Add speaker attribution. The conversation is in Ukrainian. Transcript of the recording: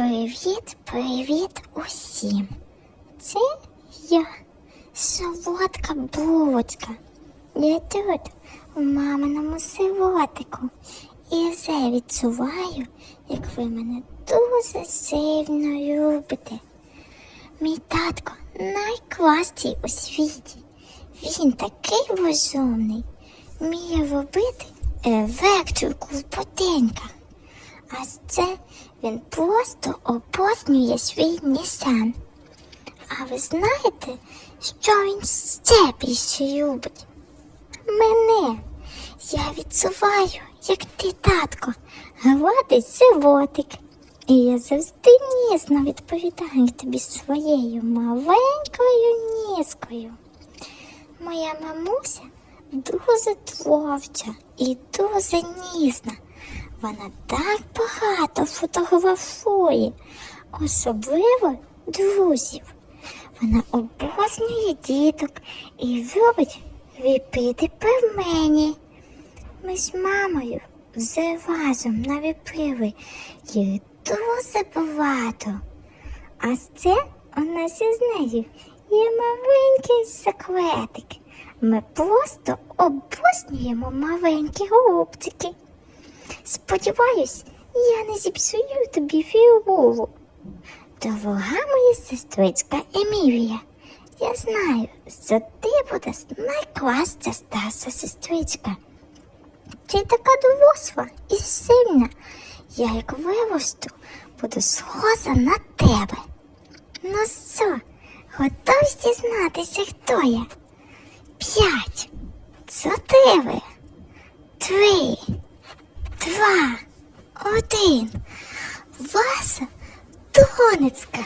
Speaker 1: Привіт, привіт усім. Це я, солодка булочка. Я тут, у маминому животику. І вже відчуваю, як ви мене дуже сильно любите. Мій татко найкращий у світі. Він такий розумний, вміє робити електрику в будинках. А це він просто обожнює свій Нісан. А ви знаєте, що він ще більше любить? Мене. Я відчуваю, як ти, татко, гладить животик. І я завжди ніжно відповідаю тобі своєю маленькою ніжкою. Моя мамуся дуже творча і дуже ніжна. Вона так багато фотографує, особливо друзів. Вона обожнює діток і любить випити пельмені. Ми з мамою вже разом навіпили їх дуже багато. А це у нас із нею є маленький секретик. Ми просто обожнюємо маленькі голубчики. Сподіваюсь, я не зіпсую тобі фігуру. Дорога моя сестричка Емілія, я знаю, що ти будеш найкраща старша сестричка. Ти така доросла і сильна. Я як виросту, буду схожа на тебе. Ну що, готові дізнатися, хто я? П'ять, чотири, три, два, один. Васа донецька.